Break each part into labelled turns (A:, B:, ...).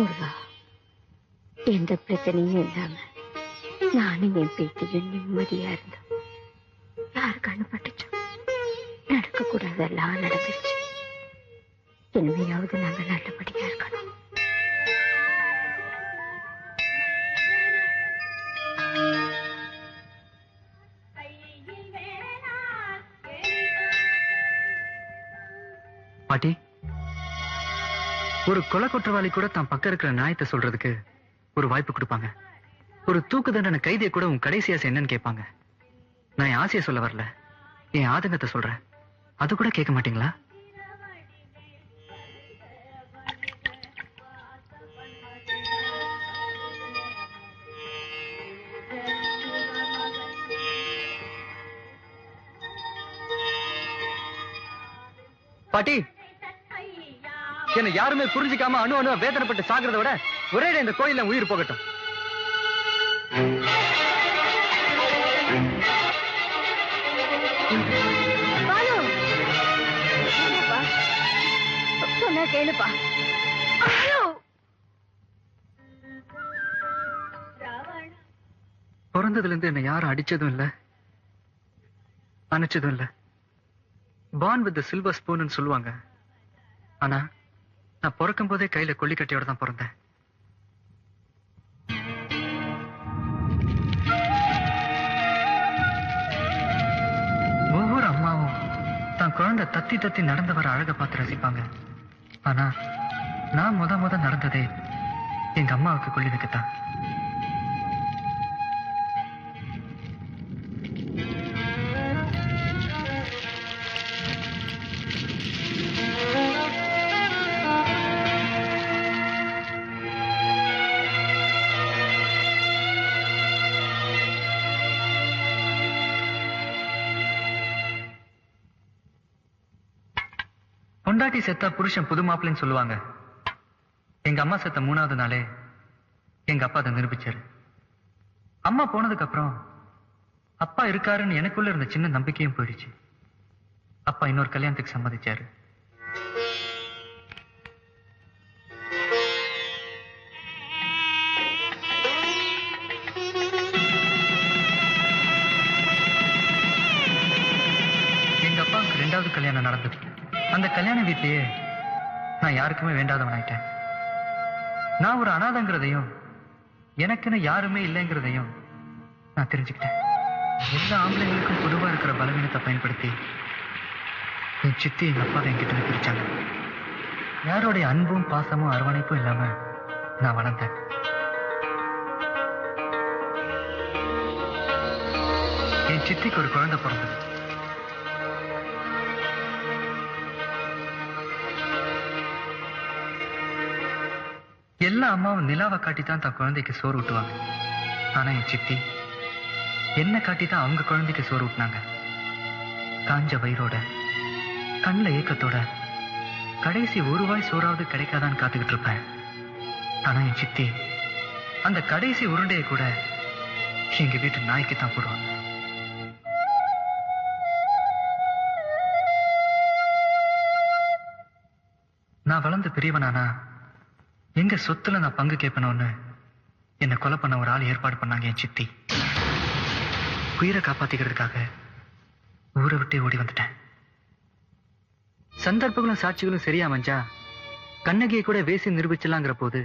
A: முருகா எந்த பிரச்சனையும் இல்லாம நானும் என் பேத்தியும் நிம்மதியா இருந்தோம். யாரு கண்ணு நடக்க கூடாதெல்லாம் நடந்துருச்சு. இனிமையாவது நாங்க நல்லபடியா இருக்கணும்.
B: பாட்டி ஒரு கொலை குற்றவாளி கூட தான் பக்கம் இருக்கிற நியாயத்தை சொல்றதுக்கு ஒரு வாய்ப்பு கொடுப்பாங்க. ஒரு தூக்கு தண்டனை கைதியை கூட உன் கடைசி ஆசை என்னன்னு கேட்பாங்க. நான் என் ஆசையை சொல்ல வரல. என் ஆதங்கத்தை சொல்றேன். அது கூட கேட்க மாட்டீங்களா? பாட்டி என்ன யாருமே புரிஞ்சுக்காம அணு அணு வேதனைப்பட்டு சாகிறத விட ஒரே இந்த கோயில்ல உயிர் போகட்டும்?
A: சொன்னா கேளுப்பா.
B: பிறந்ததுல இருந்து என்ன யாரும் அடிச்சதும் இல்ல அணைச்சதும் இல்ல. பான் வித் சில்வர் ஸ்பூன் சொல்லுவாங்க. ஆனா நான் பிறக்கும் போதே கையில கொல்லிக்கட்டையோட தான் பிறந்தேன். ஒவ்வொரு அம்மாவும் தன் குழந்தை தத்தி தத்தி நடந்து வர அழக பார்த்து ரசிப்பாங்க. ஆனா நான் முத முத நடந்ததே எங்க அம்மாவுக்கு கொள்ளி வைக்கத்தான் பொண்டாட்டி செத்தா புருஷன் புது மாப்பிள்ளைன்னு சொல்லுவாங்க. எங்க அம்மா செத்த மூணாவது நாளே எங்க அப்பா அதை நிரூபிச்சாரு. அம்மா போனதுக்கு அப்புறம் அப்பா இருக்காருன்னு எனக்குள்ள இருந்த சின்ன நம்பிக்கையும் போயிடுச்சு. அப்பா இன்னொரு கல்யாணத்துக்கு சம்மதிச்சாரு. அந்த கல்யாண வீட்லயே நான் யாருக்குமே வேண்டாதவனாயிட்டேன் நான் ஒரு அனாதைங்கிறதையும் எனக்குன்னு யாருமே இல்லைங்கிறதையும் நான் தெரிஞ்சுக்கிட்டேன். எல்லா ஆம்பளைங்களுக்கும் பொதுவா இருக்கிற பலவீனத்தை பயன்படுத்தி என் சித்தி எங்க அப்பாவை என்கிட்ட பிரிச்சாங்க. யாருடைய அன்பும் பாசமும் அரவணைப்பும் இல்லாம நான் வளர்ந்தேன். என் சித்திக்கு ஒரு குழந்தை பிறந்தது. அம்மாவும் நிலாவை காட்டி தான் தன் குழந்தைக்கு சோறு ஊட்டுவாங்க. ஆனா என் சித்தி என்ன காட்டி தான் அவங்க குழந்தைக்கு சோறு ஊட்டினாங்க. காஞ்ச வயிறோட கண்ணில் ஏக்கத்தோட கடைசி ஒருவாய் சோறாவது கிடைக்காதான்னு காத்துக்கிட்டு இருப்பேன். ஆனா என் சித்தி அந்த கடைசி உருண்டையை கூட எங்க வீட்டு நாய்க்கு தான் போடுவாங்க. நான் வளர்ந்து பெரியவனானா எங்க சொத்துல நான் பங்கு கேட்பனோன்னு என்ன கொலை பண்ண ஒரு ஆள் ஏற்பாடு பண்ணாங்க என் சித்தி. உயிரை காப்பாத்திக்கிறதுக்காக ஊரை விட்டே ஓடி வந்துட்டேன். சந்தர்ப்பங்களும் சாட்சிகளும் சரியா அமைஞ்சா கண்ணகியை கூட வேசி நிரூபிச்சலாங்கிற போது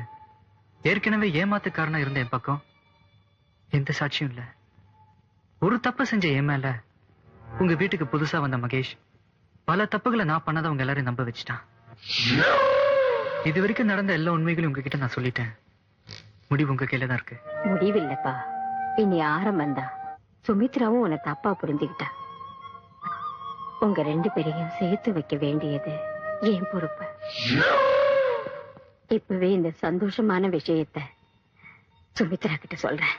B: ஏற்கனவே ஏமாத்துக்காரனா இருந்த என் பக்கம் எந்த சாட்சியும் இல்ல. ஒரு தப்பு செஞ்ச என் மேல உங்க வீட்டுக்கு புதுசா வந்த மகேஷ் பல தப்புகளை நான் பண்ணதை எல்லாரையும் நம்ப வச்சுட்டான். இது வரைக்கும் நடந்த எல்லா உண்மைகளையும் உங்ககிட்ட நான் சொல்லிட்டேன். முடிவு உங்க கையில தான் இருக்கு.
A: முடிவில்லப்பா. இனி ஆரம்பம்தான் சுமித்ராவும் உன்னை தப்பா புரிஞ்சுக்கிட்டா. உங்க ரெண்டு பேரையும் சேர்த்து வைக்க வேண்டியது என் பொறுப்பு. இப்பவே இந்த சந்தோஷமான விஷயத்த சுமித்ரா கிட்ட சொல்றேன்.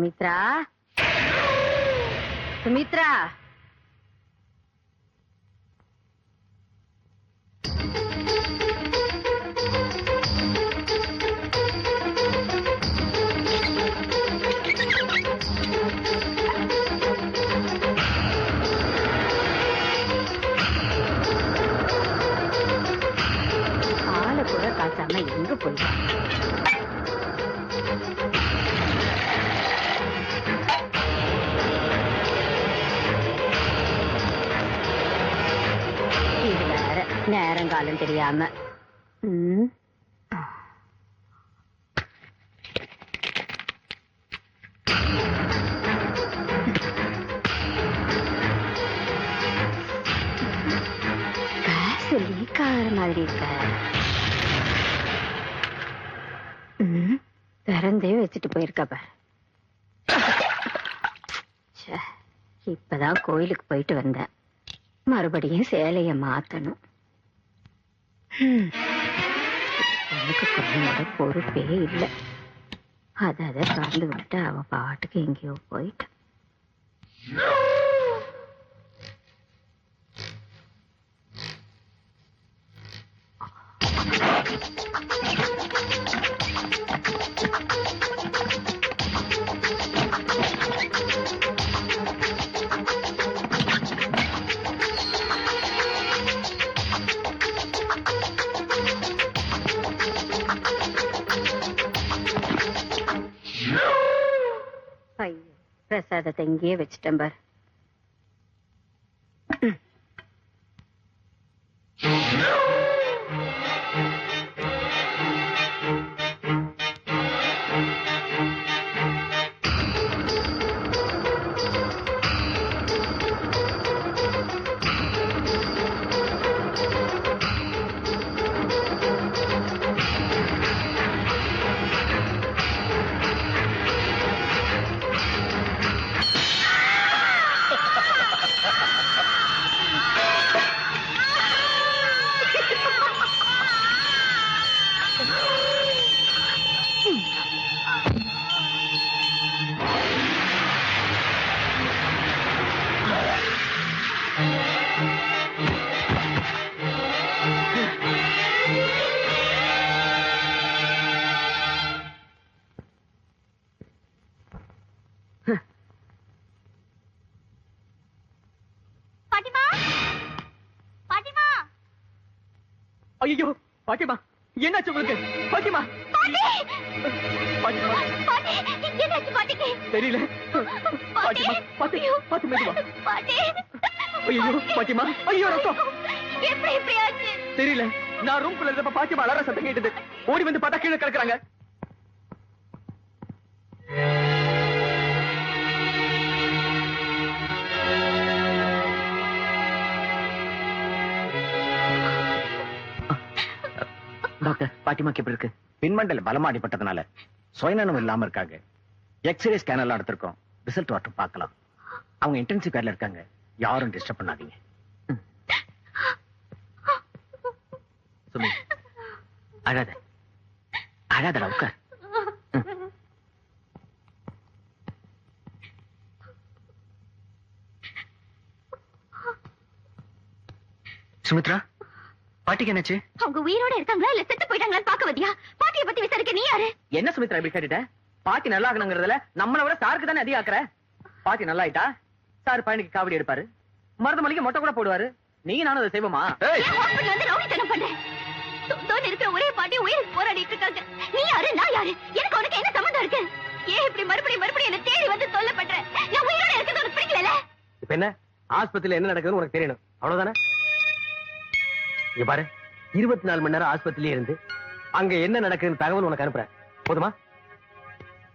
A: சுமித்ரா? சுமித்ரா? ஆளை கூட காசாம எங்க போயிட்டா நேரங்காலம் தெரியாம. ம். மாதிரி இருக்க. திறந்தே வச்சுட்டு போயிருக்க பாரு. ச்சே, இப்பதான் கோயிலுக்கு போயிட்டு வந்தேன். மறுபடியும் சேலைய மாத்தணும். எனக்கு கொஞ்சம் பொறுப்பே இல்லை. அதை அதை கலந்து விட்டுட்டு அவன் பாட்டுக்கு எங்கேயோ போயிட்டான் பிரசாதத்தை இங்கேயே வச்சுட்டேன் பாரு.
C: Ha ha
D: ha ha! பாட்டிமா என்னாச்சு உங்களுக்கு? பாட்டிமா
C: பாட்டி!
D: பாட்டிமா
C: பாட்டி என்னாச்சு பாட்டிக்கு?
D: தெரியல. பாட்டிமா பாத்து பாத்து மெதுவா.
C: பாட்டி!
D: ஐயோ பாட்டிமா ஐயோ ரத்தம்.
C: எப்படி இப்படி ஆச்சு
D: தெரியல. நான் ரூம்குள்ள இருந்தப்ப பாட்டிமா அலற சத்தம் கேட்டது. ஓடி வந்து பார்த்தா கீழே கிடக்குறாங்க. பாட்டிமாக்கு எப்படி இருக்கு?
E: பின்மண்டல பலமா அடிபட்டதுனால சுயநலம் இல்லாம இருக்காங்க. எக்ஸ்ரே ஸ்கேன் எல்லாம் எடுத்திருக்கோம். ரிசல்ட் வரட்டும் பார்க்கலாம். அவங்க இன்டென்சிவ் கேர்ல இருக்காங்க. யாரும் டிஸ்டர்ப் பண்ணாதீங்க. சுமி அழாத. அழாதடா உட்கார்.
B: சுமித்ரா? பாட்டிக்கு என்னாச்சு?
C: அவங்க உயிரோட இருக்காங்களா இல்ல செத்து போயிட்டாங்களான்னு பாக்க வந்தியா? பாட்டிய பத்தி விசாரிக்க நீ யாரு?
D: என்ன சுமித்ரா இப்படி கேட்டுட்ட? பாட்டி நல்லா ஆகணுங்கிறதுல நம்மளை விட சாருக்கு தானே அதிகம் ஆக்குற பாட்டி நல்லா ஆயிட்டா சார் பையனுக்கு காவடி எடுப்பாரு. மருந்து மளிகை மொட்டை கூட போடுவாரு. நீங்க நானும் அதை செய்வோமா?
C: இருக்கிற ஒரே பாட்டி உயிருக்கு போராடிட்டு இருக்காங்க. நீ யாரு? நான் யாரு? எனக்கு உனக்கு என்ன சம்மந்தம் இருக்கு? ஏன் இப்படி மறுபடியும் மறுபடியும் என்ன தேடி வந்து தொல்லை பண்ற? நான் உயிரோட இருக்கிறது உனக்கு பிடிக்கல
D: இப்ப என்ன? ஆஸ்பத்திரியில என்ன நடக்குதுன்னு உனக்கு தெரியணும். அவ்வளவுதானே? இங்க பாரு. இருபத்தி நாலு மணி நேரம் ஆஸ்பத்திரியிலே இருந்து அங்க என்ன நடக்குதுன்னு தகவல் உனக்கு அனுப்புறேன். போதுமா?